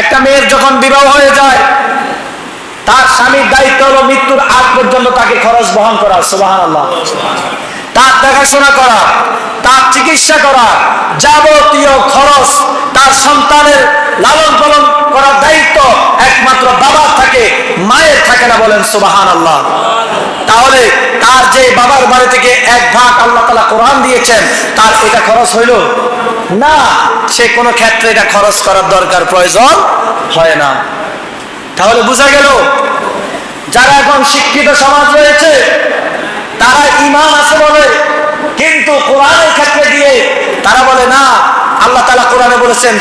একটা মেয়ের যখন বিবাহ হয়ে যায়, তার স্বামীর দায়িত্ব হলো মৃত্যুর আগ পর্যন্ত তাকে খরচ বহন করা সুবাহান আল্লাহ তার দেখাশোনা করা, তার চিকিৎসা করা, যাবতীয় খরচ তার সন্তানের লালন পালন করার দায়িত্ব একমাত্র বাবার থাকে, মায়ের থাকে না বলেন সুবাহান আল্লাহ তাহলে তার যে বাবার বাড়ি থেকে এক ভাগ আল্লাহ তালা কোরআন দিয়েছেন, তার এটা খরচ হইল? না, সে কোনো ক্ষেত্রে এটা খরচ করার দরকার প্রয়োজন হয় না। তাহলে বোঝা গেল, যারা এখন শিক্ষিত সমাজ রয়েছে, তারা ইমান আছে বলে, কিন্তু কোরআনের ক্ষেত্রে দিয়ে তারা বলে, না, আল্লাহ তালা কোরআনে বলেছেন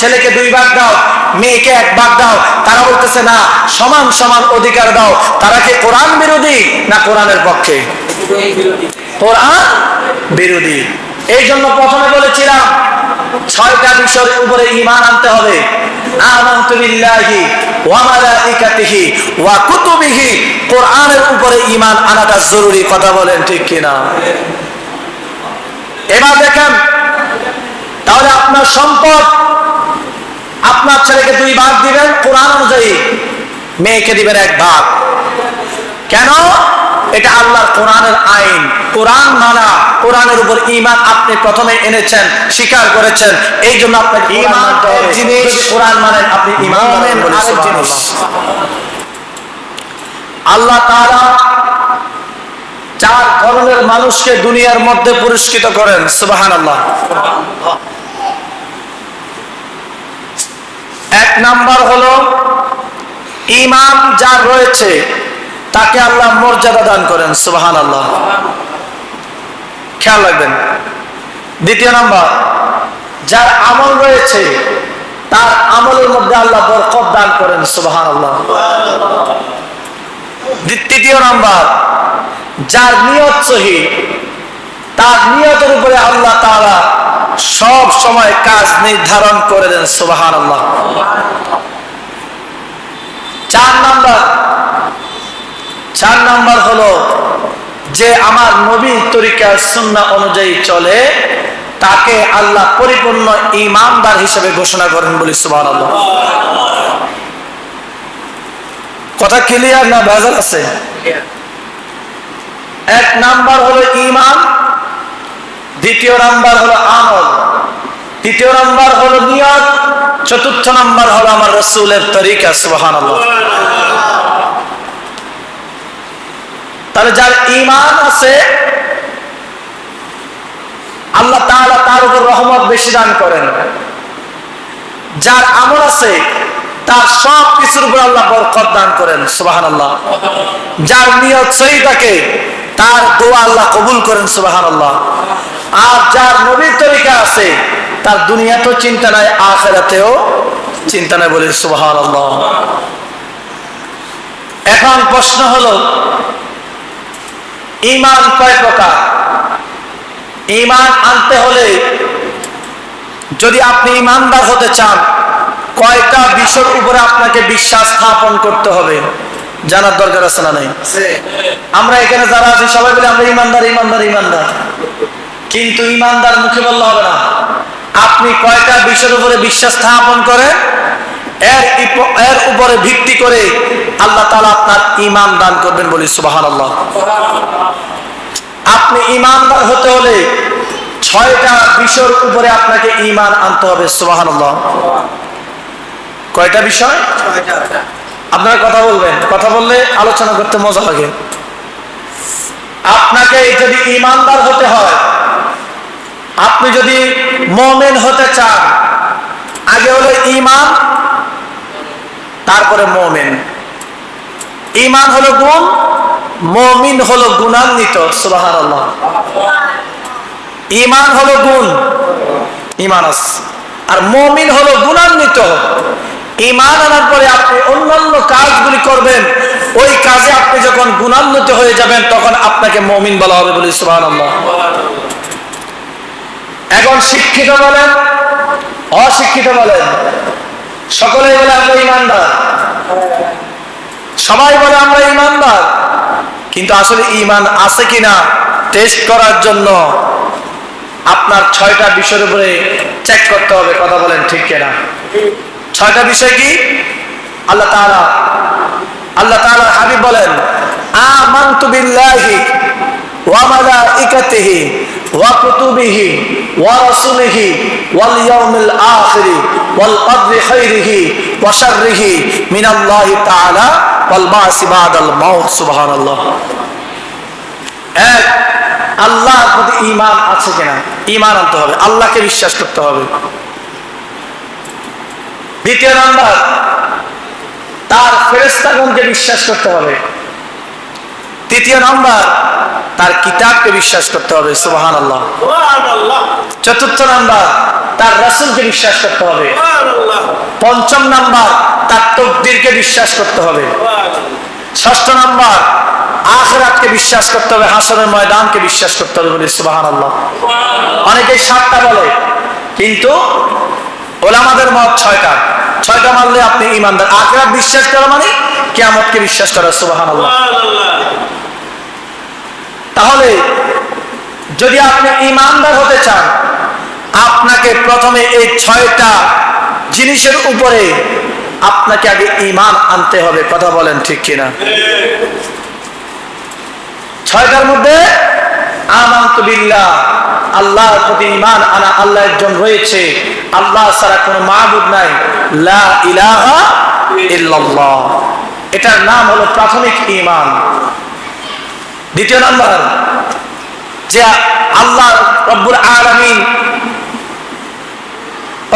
ছেলেকে দুই ভাগ দাও, মেয়েকে এক ভাগ দাও। তারা বলতেছে, না, সমান সমান অধিকার দাও। তারা কি কোরআন বিরোধী না কোরআনের পক্ষে? কোরআন বিরোধী। এই জন্য প্রথমে বলেছিলাম, ছয়টা বিষয়ের উপরে ইমান আনতে হবে। আনাটা জরুরি, কথা বলেন ঠিক কিনা? এবার দেখেন, তাহলে আপনার সম্পদ, আপনার ছেলেকে দুই ভাগ দিবেন, কোরআন অনুযায়ী মেয়েকে দিবেন এক ভাগ। কেন? এটা আল্লাহর কোরআনের আইন। কোরআন মানা কোরআনের উপর ইমান আপনি প্রথমে এনেছেন স্বীকার করেছেন। এই জন্য আপনার ইমান জিনিস, কোরআন মানেন আপনি ইমান জিনিস। আল্লাহ তাআলা চার ধরনের মানুষকে দুনিয়ার মধ্যে পুরস্কৃত করেন সুবহানাল্লাহ। এক নাম্বার হলো ইমান যার রয়েছে তাকে আল্লাহ মর্যাদা দান করেন সুবাহান আল্লাহ খেয়াল রাখবেন। দ্বিতীয় নাম্বার, যার আমল রয়েছে, তার আমলের মধ্যে আল্লাহ বরকত দান করেন সুবাহান আল্লাহ তৃতীয় নাম্বার, যার নিয়ত সহি, তার নিয়তের উপরে আল্লাহ তারা সব সময় কাজ নির্ধারণ করে দেন সুবাহান আল্লাহ চার নাম্বার চার নাম্বার হলো যে আমার নবী তরিকা সুন্না অনুযায়ী চলে, তাকে আল্লাহ পরিপূর্ণ ইমানদার হিসেবে ঘোষণা করেন বলি সুবাহ কথা ক্লিয়ার না ভেজাল আছে? এক নাম্বার হলো ইমান, দ্বিতীয় নাম্বার হলো আমল, তৃতীয় নাম্বার হলো নিয়ত, চতুর্থ নাম্বার হলো আমার রসুলের তরিকা সুবাহান তাহলে যার ইমান আছে, আল্লাহ তাআলা তার উপর রহমত বেশি দান করেন। যার আমল আছে, তার সব কিছুর উপর আল্লাহ বরকত দান করেন সুবাহান আল্লাহ যার নিয়ত সহি থাকে, তার দোয়া আল্লাহ কবুল করেন সুবাহান আল্লাহ আর যার নবীর তরিকা আছে, তার দুনিয়াতেও চিন্তা নাই, আখেরাতেও চিন্তা নাই বলে সুবাহান আল্লাহ এখন প্রশ্ন হলো ইমান কয় প্রকার? ইমান আনতে হলে যদি আপনি ইমানদার হতে চান কয়টা বিষয়ের উপরে আপনাকে বিশ্বাস স্থাপন করতে হবে? জানার দরকার আছে না নাই? আমরা এখানে যারা আছি সবাই বলে আমরা ইমানদার ইমানদার ইমানদার। কিন্তু ইমানদার মুখে বললে হবে না। আপনি কয়টা বিষয়ের উপরে বিশ্বাস স্থাপন করেন এর উপরে ভিত্তি করে আল্লাহ তাআলা আপনার ইমান দান করবেন বলি সুবহানাল্লাহ। আপনি ইমানদার হতে হলে ছয়টা বিষয়ের উপরে আপনাকে ইমান আনতে হবে সুবহানাল্লাহ। কয়টা বিষয়? আপনারা কথা বলবেন, কথা বললে আলোচনা করতে মজা লাগে। আপনাকে যদি ইমানদার হতে হয়, আপনি যদি মোমেন হতে চান, আগে হলো ইমান তারপরে মোমেন। ইমান হলো গুণ, মমিন হলো গুণান্বিত আল্লাহ ইমান হলো গুণ ইমান আর মমিন হলো গুণান্বিত। ইমান আনার পরে আপনি অন্যান্য কাজগুলি করবেন, ওই কাজে আপনি যখন গুণান্বিত হয়ে যাবেন, তখন আপনাকে মমিন বলা হবে বলি আল্লাহ এখন শিক্ষিত বলেন, অশিক্ষিত বলেন সকলেই বলে আমরা ইমানদার। সবাই বলে আমরা ইমানদার। কিন্তু আসলে ইমান আছে কিনা টেস্ট করার জন্য আপনার ছয়টা বিষয়ের উপরে চেক করতে হবে, কথা বলেন ঠিক কিনা। ছয়টা বিষয় কি? আল্লাহ তাআলা আল্লাহ তাআলা হাবিব বলেন, আমানতু বিল্লাহি রাসূলিহি, ওয়াল ইয়াউমিল আখির, ওয়াল কদরি খাইরিহি ওয়া শাররিহি মিনাল্লাহি তাআলা, ওয়াল বাসি বাদাল মাউত, সুবহানাল্লাহ। এক, আল্লাহর প্রতি ঈমান আছে কিনা? ঈমান আনতে হবে, আল্লাহকে বিশ্বাস করতে হবে। দ্বিতীয় নাম্বার, তার ফেরেস্তাগণকে বিশ্বাস করতে হবে। তৃতীয় নাম্বার তার কিতাবকে বিশ্বাস করতে হবে সুবাহান আল্লাহ চতুর্থ নাম্বার তার রাসুলকে বিশ্বাস করতে হবে। পঞ্চম নাম্বার তার তকদিরকে বিশ্বাস করতে হবে। ষষ্ঠ নাম্বার আখরাতকে বিশ্বাস করতে হবে হাসনের ময়দানকে বিশ্বাস করতে হবে বলে সুবাহান আল্লাহ অনেকেই সাতটা বলে কিন্তু ওলামাদের মত ছয়টা। ছয়টা মানলে আপনি ইমানদার আখরাত বিশ্বাস করা মানে কেয়ামতকে বিশ্বাস করা সুবাহান আল্লাহ তাহলে যদি আপনি ইমানদার হতে চান, আপনাকে প্রথমে এই ছয়টা জিনিসের উপরে আপনাকে আগে ইমান আনতে হবে। কথা বলেন ঠিক কিনা? ছয়টার মধ্যে, আমান্ত বিল্লাহ, আল্লাহর প্রতি ইমান আনা আল্লাহ একজন রয়েছে। আল্লাহ ছাড়া কোনো মাহবুদ নাই। লা ইলাহা ইল্লাল্লাহ। এটার নাম হলো প্রাথমিক ইমান। দ্বিতীয় নাম্বার যে আল্লাহ রব্বুল আলামিন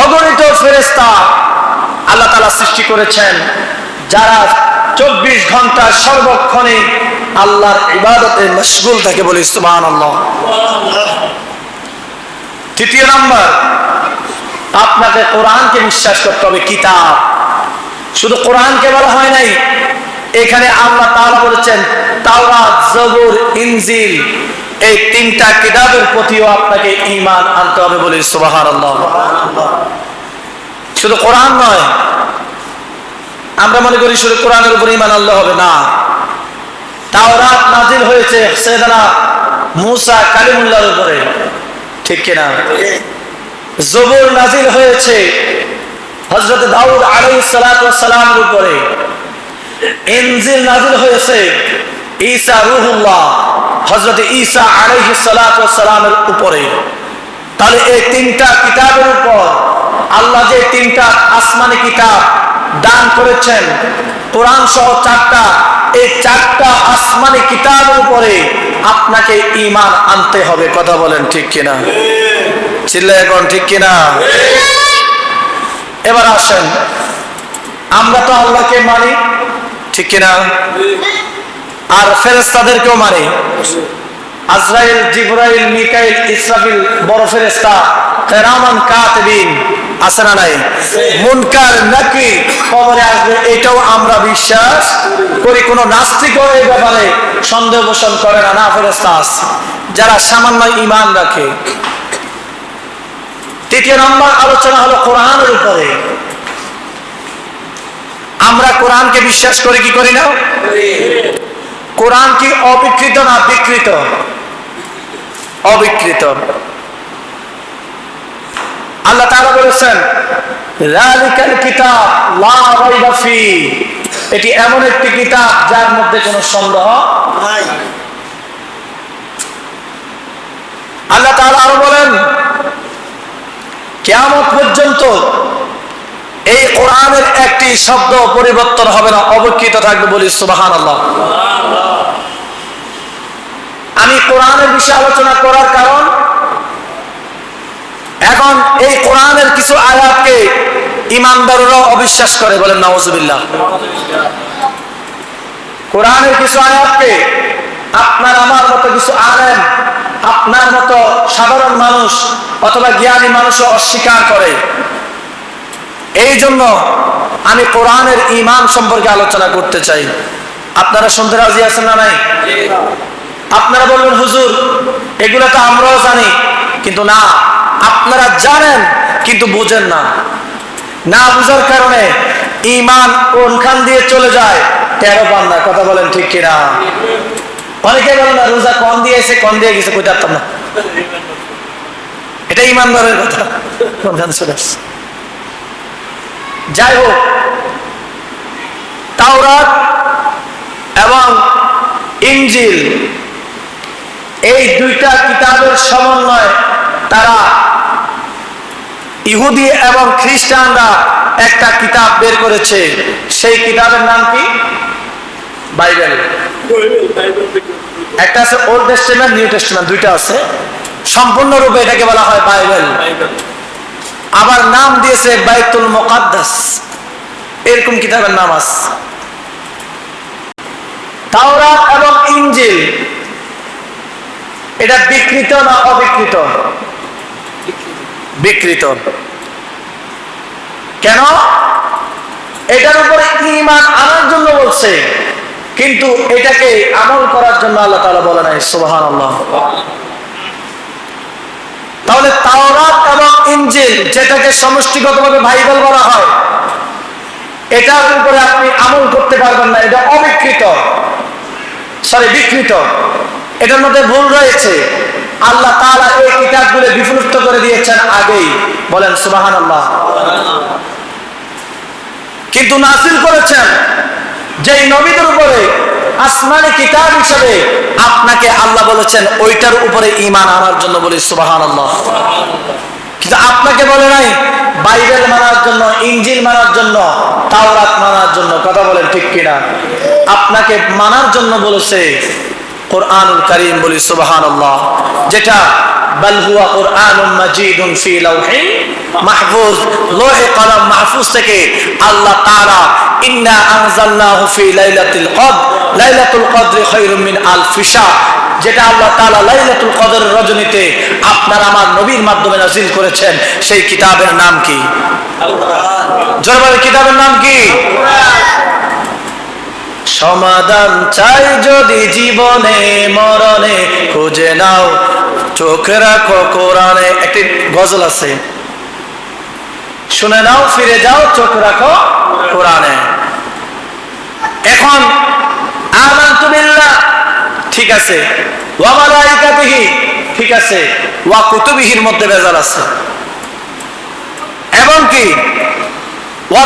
অগণিত ফেরেস্তা আল্লাহ তালা সৃষ্টি করেছেন, যারা চব্বিশ ঘণ্টা সর্বক্ষণে আল্লাহর ইবাদতে মশগুল থাকে বলে সুমান আল্লাহ তৃতীয় নাম্বার আপনাকে কোরআনকে বিশ্বাস করতে হবে কিতাব। শুধু কোরআনকে বলা হয় নাই এখানে আল্লাহ তাআলা বলেছেন, তাওরাত, জবুর, ইনজিল, এই তিনটা কিতাবের প্রতিও আপনাকে ঈমান আনতে হবে বলে সুবহানাল্লাহ। শুধু কোরআন নয়, আমরা মনে করি শুধু কোরআনের উপর ঈমান আনলে হবে না। তাওরাত নাজিল হয়েছে সৈয়দনা মুসা কালিমুল্লাহর উপরে, ঠিক কিনা? জবুর নাজিল হয়েছে হজরত দাউদ আলাইহিস সালাতু ওয়াস সালামের উপরে। ইনজিল নাজিল হয়েছে ঈসা রুহুল্লাহ, হযরত ঈসা আলাইহিস সালাতু ওয়াস সালামের উপরে। তাহলে এই তিনটা কিতাবের উপর আল্লাহ যে তিনটা আসমানি কিতাব দান করেছেন, কোরআন সহ চারটা, এই চারটা আসমানি কিতাবের উপরে আপনাকে ঈমান আনতে হবে। কথা বলেন ঠিক কিনা? এখন ঠিক কিনা? এবার আসেন। আমরা তো আল্লাহকে মানি ঠিক কিনা? আর ফেরেস্তাদেরকেও মানি আজরাইল, জিব্রাইল, মিকাইল, ইসরাফিল, বড় ফেরেস্তা কেরামান, কাতবিন, আছে না নাই? মুনকার নাকি? খবরে আসবে, এটাও আমরা বিশ্বাস করি। কোন নাস্তিকও এই ব্যাপারে সন্দেহ পোষণ করে না না ফেরেস্তা যারা সামান্য ইমান রাখে। তৃতীয় নম্বর আলোচনা হলো কোরআনের উপরে। কোরআনকে বিশ্বাস করি কি করি না কোরআন কি অবিকৃত না বিকৃত? অবিকৃত। আল্লাহ তাআলা বলেছেন যালিকাল কিতাব লা রাইবা ফি। এটি এমন একটি কিতাব যার মধ্যে কোনো সন্দেহ নাই। আল্লাহ তাআলা আরও বলেন, কিয়ামত পর্যন্ত এই কোরআনের একটি শব্দ পরিবর্তন হবে না অবকৃত থাকবে বলি সুবাহান আল্লাহ আমি কোরআনের বিষয়ে আলোচনা করার কারণ, এখন এই কোরআনের কিছু আয়াতকে ইমানদাররাও অবিশ্বাস করে বলেন নওয়াজুবিল্লাহ কোরআনের কিছু আয়াতকে আপনার আমার মতো কিছু আলেম, আপনার মতো সাধারণ মানুষ অথবা জ্ঞানী মানুষও অস্বীকার করে। এই জন্য আমি কোরআনের ইমান সম্পর্কে আলোচনা করতে চাই। আপনারা শুনতে রাজি আছেন না নাই? আপনারা বলবেন, হুজুর, এগুলো তো আমরাও জানি। কিন্তু না, আপনারা জানেন, কিন্তু বোঝেন না। না বুঝার কারণে ইমান কোনখান দিয়ে চলে যায় তেরো পান্না কথা বলেন ঠিক কিনা? অনেকে বলেন না, রোজা কম দিয়ে এসে কম দিয়ে গেছে? পারতাম না। এটা ইমানদারের কথা। কোনখান চলে আসছে। যাই হোক, তাওরাত এবং ইঞ্জিল এই দুইটা কিতাবের সমন্বয় তারা ইহুদি এবং খ্রিস্টানরা একটা কিতাব বের করেছে। সেই কিতাবের নাম কি? বাইবেল। একটা আছে ওল্ড টেস্টমেন্ট, নিউ টেস্টমেন্ট, দুইটা আছে। সম্পূর্ণরূপে এটাকে বলা হয় বাইবেল। আবার নাম দিয়েছে বাইতুল মোকাদ্দাস। এরকম কিতাবের নাম আছে। তাওরাত এবং ইঞ্জিল এটা বিকৃত না অবিকৃত? বিকৃত। কেন? এটার উপরে ইমান আনার জন্য বলছে। কিন্তু এটাকে আমল করার জন্য আল্লাহ তাআলা বলে নাই আল্লাহ তাহলে তাওরাত এবং ইঞ্জিল যেটাকে সমষ্টিগতভাবে বাইবেল বলা হয়, এটার উপরে আপনি আমল করতে পারবেন না, এটা অবিকৃত। সরি বিকৃত। এটার মধ্যে ভুল রয়েছে। আল্লাহ তাআলা এই কিতাবগুলো বিফলুপ্ত করে দিয়েছেন আগেই। বলেন সুবাহান আল্লাহ কিন্তু নাসিল করেছেন যেই নবীদের উপরে আসমানি কিতাব হিসেবে আপনাকে আল্লাহ বলেছেন, ওইটার উপরে ইমান আনার জন্য বলি সুবাহান আল্লাহ কিন্তু আপনাকে বলে নাই, বাইবেল মানার জন্য, ইঞ্জিল মানার জন্য, তাওরাত মানার জন্য, কথা বলেন ঠিক কিনা? আপনাকে মানার জন্য বলেছে কোরআনুল করিম বলি সুবাহান যেটা মাহফুজ মাহফুজ থেকে আল্লাহ লাইলাতুল যেটা আল্লাহ তাআলা লাইলাতুল কদর রজনীতে আপনার আমার নবীর মাধ্যমে নাযিল করেছেন, সেই কিতাবের নাম কি? জোরে কিতাবের নাম কি? সমাধান চাই যদি জীবনে, মরণে, খুঁজে নাও, চোখ রাখো কোরআনে। একটি গজল আছে। শুনে নাও, ফিরে যাও, চোখ রাখো কোরআনে। এখন বিল্লাহ ঠিক আছে। ঠিক আছে। ওয়া কুতুবিহির মধ্যে ভেজাল আছে। এবং কি? ওয়া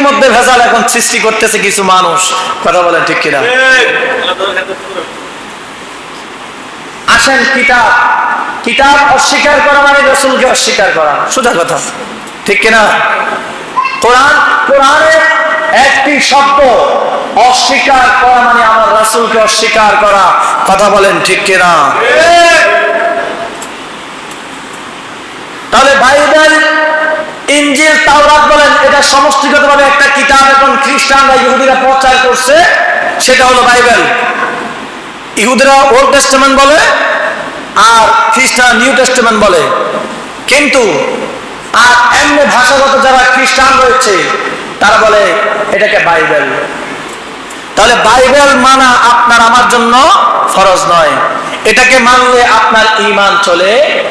মধ্যে ভেজাল এখন সৃষ্টি করতেছে কিছু মানুষ। কথা বলেন ঠিক কিনা? আসেন কিতাব। কিতাব অস্বীকার করা মানে রসুলকে অস্বীকার করা। সোজা কথা। ঠিক কিনা? কোরআন, কোরআনের একটি শব্দ অস্বীকার করা মানে আমার রাসূলকে অস্বীকার করা। কথা বলেন ঠিক কিনা? তাহলে বাইবেল, ইঞ্জিল, তাওরাত বলেন, এটা সমষ্টিগতভাবে একটা কিতাব এখন খ্রিস্টানরা ইহুদিরা প্রচার করছে, সেটা হলো বাইবেল। ইহুদিরা ওল্ড টেস্টামেন্ট বলে, আর খ্রিস্টান নিউ টেস্টামেন্ট বলে। কিন্তু, আর এমনি ভাষাগত যারা খ্রিস্টান রয়েছে, তারা বলে, এটাকে বাইবেল। তাহলে বাইবেল মানা আপনার আমার জন্য ফরজ নয়। এটাকে মানলে আপনার ইমান চলে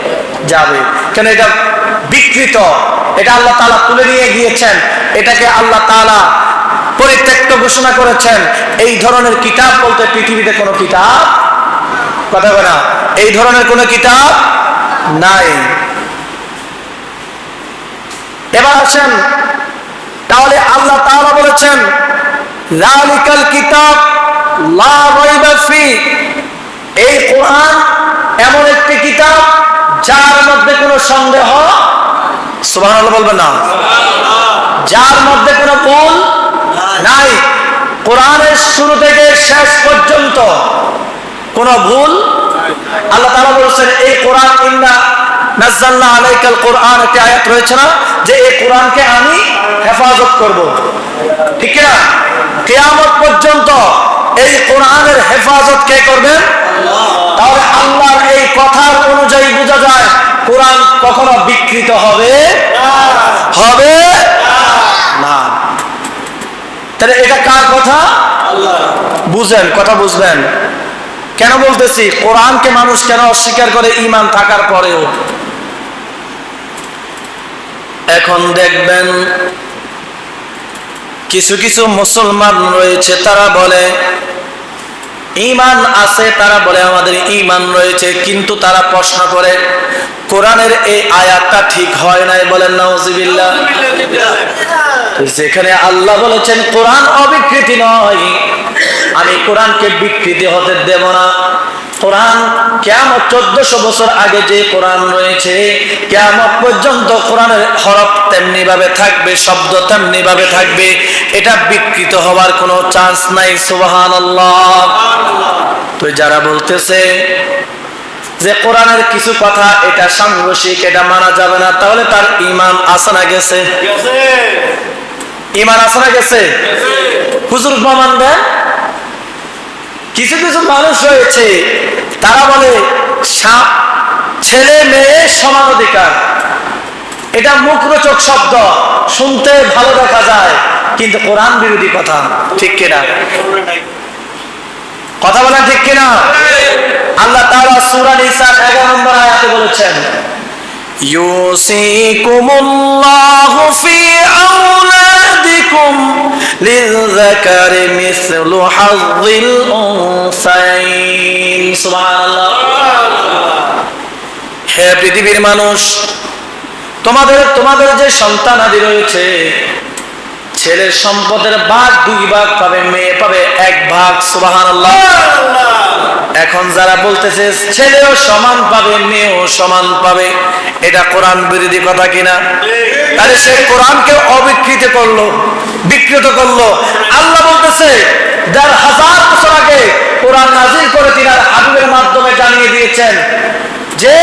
যাবে। কেন এটা বিকৃত? এটা আল্লাহ তাআলা তুলে নিয়ে গিয়েছেন। এটাকে আল্লাহ তাআলা পরিত্যক্ত ঘোষণা করেছেন। এই ধরনের কিতাব বলতে পৃথিবীতে কোনো কিতাব কথা না। এই ধরনের কোনো কিতাব নাই। এবার আসেন, তাহলে আল্লাহ তাআলা বলেছেন লালিকাল কিতাব লা রাইবা ফি। এই কোরআন এমন একটি কিতাব যার মধ্যে কোনো সন্দেহ, সুবহানাল্লাহ বলবেন না, যার মধ্যে কোনো ভুল নাই। কোরআনের শুরু থেকে শেষ পর্যন্ত কোনো ভুল আল্লাহ তাআলা বলেছেন, এই কোরআন আলাইকাল কোরআন আয়াত রয়েছে না, যে এই কোরআনকে আমি হেফাজত করব। ঠিক না পর্যন্ত এই কোরআনের হেফাজত কে করবেন? তাহলে আল্লাহর এই কথার অনুযায়ী বোঝা যায়, কোরআন কখনো বিকৃত হবে? হবে? না। তাহলে এটা কার কথা? বুঝেন, কথা বুঝবেন। কেন বলতেছি? কোরআনকে মানুষ কেন অস্বীকার করে ইমান থাকার পরেও? এখন দেখবেন কিছু কিছু মুসলমান রয়েছে, তারা বলে ইমান আছে, তারা বলে আমাদের ইমান রয়েছে, কিন্তু তারা প্রশ্ন করে, কোরআনের এই আয়াতটা ঠিক হয় নাই বলেন নাউজিবিল্লাহ যেখানে আল্লাহ বলেছেন, কোরআন অবিকৃতি নয়, আমি কোরআনকে বিকৃতি হতে দেব না। কোরআন কেমন চোদ্দশো বছর আগে যে কোরআন রয়েছে কেমন পর্যন্ত কোরআনের হরফ তেমনি ভাবে থাকবে শব্দ তেমনি ভাবে থাকবে। এটা বিকৃত হওয়ার কোনো চান্স নাই সুবাহান তো যারা বলতেছে যে কোরআনের কিছু কথা এটা সাংঘর্ষিক এটা মানা যাবে না তাহলে তার ইমান আসনা গেছে? ইমান আসনা গেছে। হুজুর প্রমাণ দেন। কিছু কিছু মানুষ রয়েছে, তারা বলে ছেলে মেয়ে সমান অধিকার। এটা মুখরোচক শব্দ, শুনতে ভালো দেখা যায়, কিন্তু কোরআন বিরোধী কথা, ঠিক কিনা? কথা বলেন ঠিক কিনা? আল্লাহ তাআলা সূরা নিসা 11 নম্বর আয়াতে বলেছেন ইউসিকুমুল্লাহু ফি আওলাদিকুম লিযযাকারি মিসলু হাযযিল উনসাইন। সুবহানাল্লাহ। হে পৃথিবীর মানুষ, তোমাদের তোমাদের যে সন্তান আদি রয়েছে, ছেলের সম্পদের ভাগ দুই ভাগ পাবে, মেয়ে পাবে এক ভাগ, সুবহানাল্লাহ। এখন যারা বলতেছে, ছেলেও সমান পাবে, মেয়েও সমান পাবে। এটা কোরআন বিরোধী কথা কিনা? তাহলে সে কোরআনকে অবিকৃত করল, বিকৃত করল। আল্লাহ বলতেছে, যার হাজার বছর আগে কোরআন নাজির করে তিনি হাবিবের মাধ্যমে জানিয়ে দিয়েছেন যে,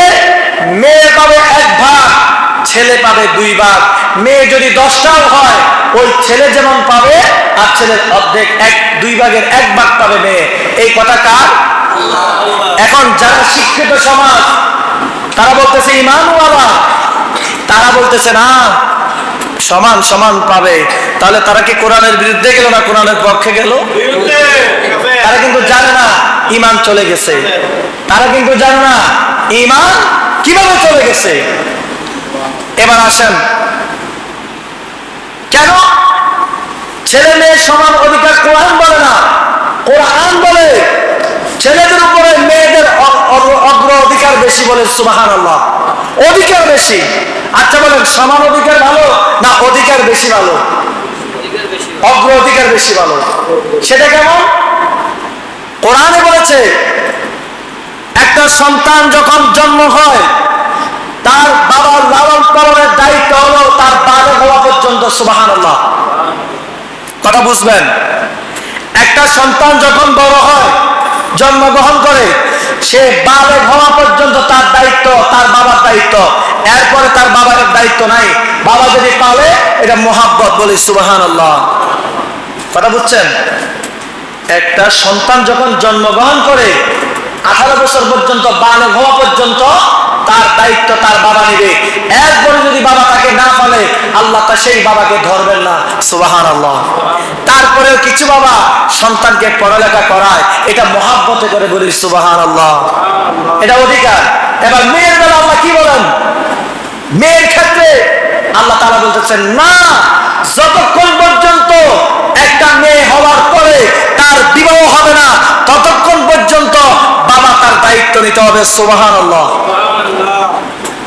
মেয়ে পাবে এক ভাগ, ছেলে পাবে দুই ভাগ। মেয়ে যদি দশটাও হয়, ওই ছেলে যেমন পাবে, আর ছেলের অর্ধেক এক, দুই ভাগের এক ভাগ পাবে মেয়ে। এই কথা কার? এখন যারা শিক্ষিত সমাজ, তারা বলতেছে ইমানওয়ালা তারা বলতেছে, না, সমান সমান পাবে। তাহলে তারা কি কোরআনের বিরুদ্ধে গেল না কোরআনের পক্ষে গেল? তারা কিন্তু জানে না, ইমান চলে গেছে। তারা কিন্তু জানে না, ইমান কীভাবে চলে গেছে। এবার আসেন। কেন? ছেলে মেয়ে সমান অধিকার কোরআন বলে না। কোরআন বলে ছেলেদের উপরে মেয়েদের অগ্র অধিকার বেশি বলে সুবাহান আল্লাহ অধিকার বেশি। আচ্ছা বলেন, সমান অধিকার ভালো না অধিকার বেশি ভালো? অগ্র অধিকার বেশি ভালো। সেটা কেমন? কোরআনে বলেছে, একটা সন্তান যখন জন্ম হয়, তার বাবার লালন পালনের দায়িত্ব হলো তার বালে হওয়া পর্যন্ত সুবাহান আল্লাহ কথা বুঝবেন? একটা সন্তান যখন বড় হয় জন্মগ্রহণ করে, সে বালে হওয়া পর্যন্ত তার দায়িত্ব, তার বাবার দায়িত্ব। এরপরে তার বাবার দায়িত্ব নাই। বাবা যদি পালে, এটা মোহাব্বত বলি সুবাহান আল্লাহ কথা বুঝছেন? একটা সন্তান যখন জন্মগ্রহণ করে, আঠারো বছর পর্যন্ত বালে হওয়া পর্যন্ত তার দায়িত্ব তার বাবা নেবে। একবারে যদি বাবা তাকে না পালে আল্লাহ তা সেই বাবাকে ধরবেন না। সুবাহান আল্লাহ তারপরেও কিছু বাবা সন্তানকে পড়ালেখা করায়, এটা মহাব্বতে করে বলি সুবাহান আল্লাহ এটা অধিকার। এবার মেয়ের বেলা আল্লাহ কি বলেন? মেয়ের ক্ষেত্রে আল্লাহ তারা বলতেছেন, না, যতক্ষণ পর্যন্ত একটা মেয়ে হওয়ার পরে তার বিবাহ হবে না, ততক্ষণ পর্যন্ত বাবা তার দায়িত্ব নিতে হবে সুবাহান আল্লাহ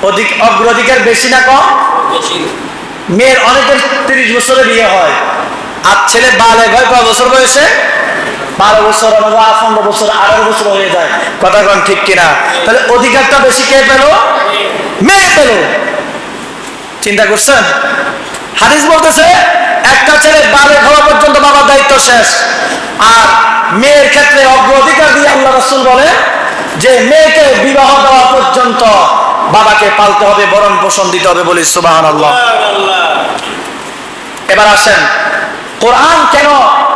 অধিক অগ্রাধিকার বেশি না কম? মেয়ের অনেকের তিরিশ বছরে বিয়ে হয়। আর ছেলে বালে হয় কয় বছর বয়সে? বারো বছর পনেরো বছর আঠারো বছর হয়ে যায়। কথা কন ঠিক কিনা? তাহলে অধিকারটা বেশি কে পেল? মেয়ে পেল। চিন্তা করছেন? হাদিস বলতেছে একটা ছেলে বালে হওয়া পর্যন্ত বাবার দায়িত্ব শেষ। আর মেয়ের ক্ষেত্রে অগ্রাধিকার দিয়ে আল্লাহ রসুল বলে যে মেয়েকে বিবাহ দেওয়া পর্যন্ত বাবাকে পালতে হবে বরণ পোষণ দিতে হবে বলি সুবাহান আল্লাহ এবার আসেন কোরআন কেন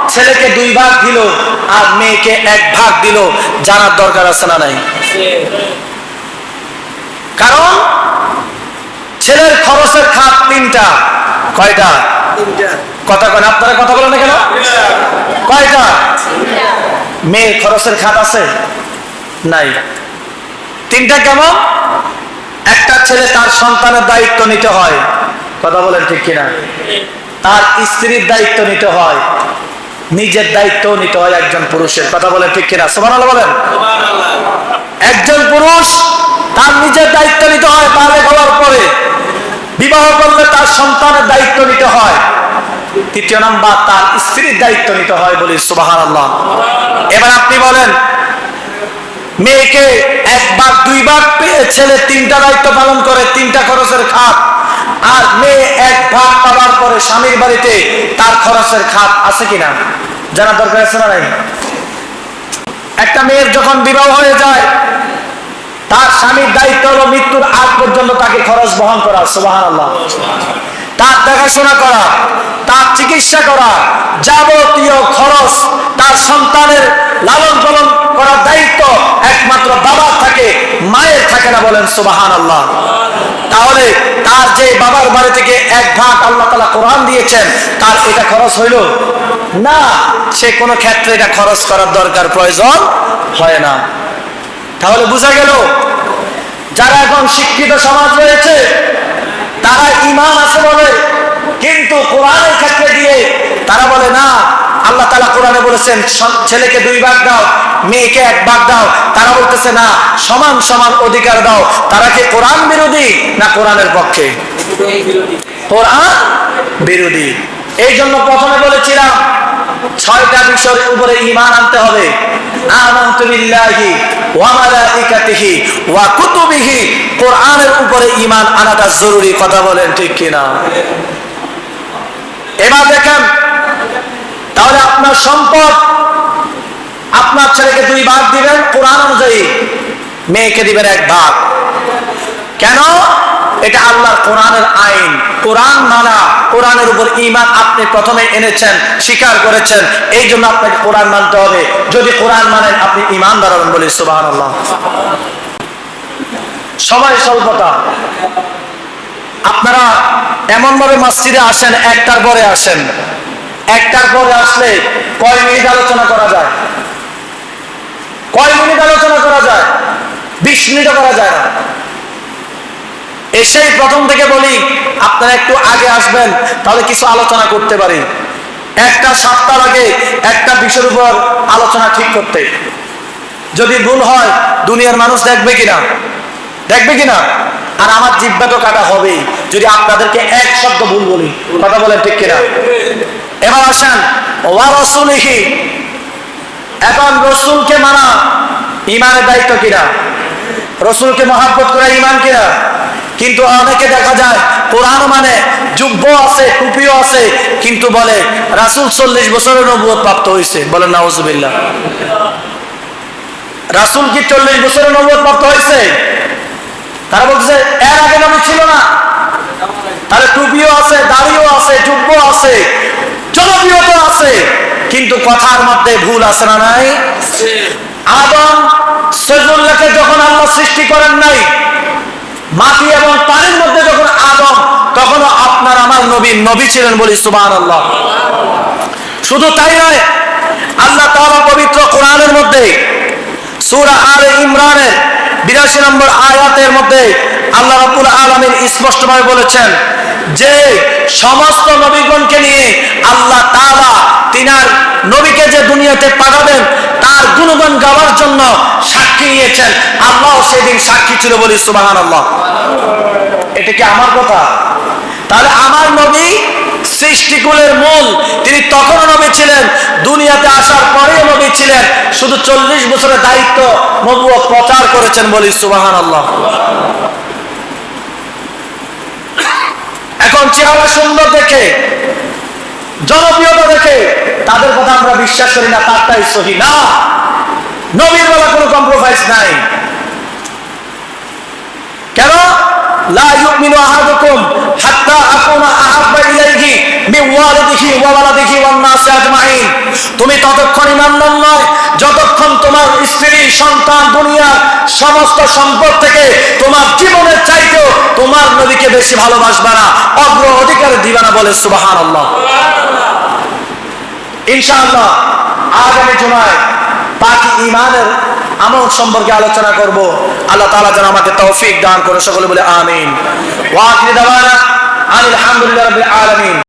ছেলেকে দুই ভাগ দিল আর মেয়েকে এক ভাগ দিল জানার দরকার আছে না নাই? কারণ ছেলের খরচের খাত তিনটা। কয়টা? কথা কেন আপনারা কথা বলেন কেন? কয়টা? মেয়ের খরচের খাত আছে? নাই। তিনটা কেমন? একটা ছেলে তার সন্তানের দায়িত্ব নিতে হয়। কথা বলেন ঠিক কিনা? তার স্ত্রীর দায়িত্ব নিতে হয়। নিজের দায়িত্ব নিতে হয় একজন পুরুষের। কথা বলেন ঠিক কিনা? সোমান বলেন। একজন পুরুষ তার নিজের দায়িত্ব নিতে হয় বালে হওয়ার পরে বিবাহ করলে তার সন্তানের দায়িত্ব নিতে হয়। তৃতীয় নাম্বার, তার স্ত্রীর দায়িত্ব নিতে হয় বলি সুবাহান আল্লাহ এবার আপনি বলেন মেয়েকে একবার, দুইবার পেয়ে ছেলে তিনটা দায়িত্ব পালন করে, তিনটা খরচের খাত। আর মেয়ে এক ভাগ পাওয়ার পরে স্বামীর বাড়িতে তার খরচের খাত আছে কিনা? জানা দরকার আছে না নাই? একটা মেয়ের যখন বিবাহ হয়ে যায়, তার স্বামীর দায়িত্ব হলো মৃত্যুর আগ পর্যন্ত তাকে খরচ বহন করা সুবাহান আল্লাহ তার দেখাশোনা করা, তার চিকিৎসা করা, যাবতীয় খরচ তার সন্তানের লালন পালন করার দায়িত্ব একমাত্র বাবার থাকে, মায়ের থাকে না বলেন সুবাহান আল্লাহ তাহলে তার যে বাবার বাড়ি থেকে এক ভাগ আল্লাহ তালা কোরআন দিয়েছেন, তার এটা খরচ হইল? না, সে কোনো ক্ষেত্রে এটা খরচ করার দরকার প্রয়োজন হয় না। তাহলে বোঝা গেল, যারা এখন শিক্ষিত সমাজ রয়েছে, তারা ইমান আছে বলে, কিন্তু কোরআনের ক্ষেত্রে দিয়ে তারা বলে, না আল্লাহ তালা কোরআনে বলেছেন ছেলেকে দুই ভাগ দাও, মেয়েকে এক ভাগ দাও। তারা বলতেছে, না, সমান সমান অধিকার দাও। তারা কি কোরআন বিরোধী না কোরআনের পক্ষে? কোরআন বিরোধী। এই জন্য প্রথমে বলেছিলাম, ছয়টা বিষয়ের উপরে ইমান আনতে হবে। কোরআনের উপরে ইমান আনাটা জরুরি, কথা বলেন ঠিক কিনা? এবার দেখেন তাহলে আপনার সম্পদ আপনার ছেলেকে দুই ভাগ দিবেন, কোরআন অনুযায়ী মেয়েকে দিবেন এক ভাগ। কেন? এটা আল্লাহর কোরআনের আইন। কোরআন মানা, কোরআনের উপর ইমান আপনি প্রথমে এনেছেন, স্বীকার করেছেন, এই জন্য আপনাকে কোরআন মানতে হবে। যদি কোরআন মানেন, আপনি ইমান দাঁড়াবেন বলি সুবাহ আল্লাহ সময় স্বল্পতা। আপনারা এমন ভাবে মসজিদে আসেন, একটার পরে আসেন। একটার পরে আসলে কয় মিনিট আলোচনা করা যায়? কয় মিনিট আলোচনা করা যায়? বিশ মিনিটও করা যায় না। এসেই প্রথম থেকে বলি, আপনারা একটু আগে আসবেন, তাহলে কিছু আলোচনা করতে পারি। একটা সপ্তাহ আগে একটা বিষয়ের উপর আলোচনা ঠিক করতে। যদি ভুল হয়, দুনিয়ার মানুষ দেখবে কিনা? দেখবে কিনা? আর আমার জিব্বা তো কাটা হবেই, যদি আপনাদেরকে এক শব্দ ভুল বলি। কথা বলেন ঠিক কিনা? এবার আসেন, ওয়া রসুলিহি, এখন রসুলকে মানা ইমানের দায়িত্ব কিনা রসুলকে মহাব্বত করা ইমান কিনা কিন্তু অনেকে দেখা যায় কোরআন মানে যুব্য আছে, টুপিও আছে, কিন্তু বলে, রাসুল চল্লিশ বছরের নবুয়ত প্রাপ্ত হয়েছে বলেন, নাউজুবিল্লাহ। রাসুল কি চল্লিশ বছরের নবুয়ত প্রাপ্ত হয়েছে তারা বলছে এর আগে নবী ছিল না। তাহলে টুপিও আছে, দাড়িও আছে যুব্য আছে। জনপ্রিয়তা আছে কিন্তু কথার মধ্যে ভুল আছে না নাই? আদম সৈজুল্লাহকে যখন আল্লাহ সৃষ্টি করেন নাই মাটি এবং পানির মধ্যে যখন আদম তখনও আপনার আমার নবী নবী ছিলেন বলি সুবাহ আল্লাহ শুধু তাই নয় আল্লাহ তাআলা পবিত্র কোরআনের মধ্যে সূরা আলে ইমরানের বিরাশি নম্বর আয়াতের মধ্যে আল্লাহ রাব্বুল আলামিন স্পষ্টভাবে বলেছেন যে সমস্ত নবীগণকে নিয়ে আল্লাহ তাআলা তিনার নবীকে যে দুনিয়াতে পাঠাবেন, তার গুণগান গাওয়ার জন্য সাক্ষী নিয়েছেন আল্লাহ সেদিন সাক্ষী ছিল বলি সুবাহান আল্লাহ এটা কি আমার কথা? তাহলে আমার নবী সৃষ্টিকুলের মূল, তিনি তখনও নবী ছিলেন, দুনিয়াতে আসার পরেও নবী ছিলেন। শুধু চল্লিশ বছরের দায়িত্ব নবুয় প্রচার করেছেন বলি সুবাহান আল্লাহ এখন চেহারা সুন্দর দেখে, জনপ্রিয়তা দেখে, তাদের কথা আমরা বিশ্বাস করি না, তারটাই সহি। না, নবীর বলা কোনো কম্প্রোমাইজ নাই। কেন? লা ইউমিনু আহাদুকুম হাত্তা আকুনা আহাব্বা ইলাইহি তুমি ততক্ষণ ইমানদার সম্পর্কে আলোচনা করব। আল্লাহ তাআলা যেন আমাকে তৌফিক দান করে সকলে বলে আমিন। আলহামদুলিল্লাহ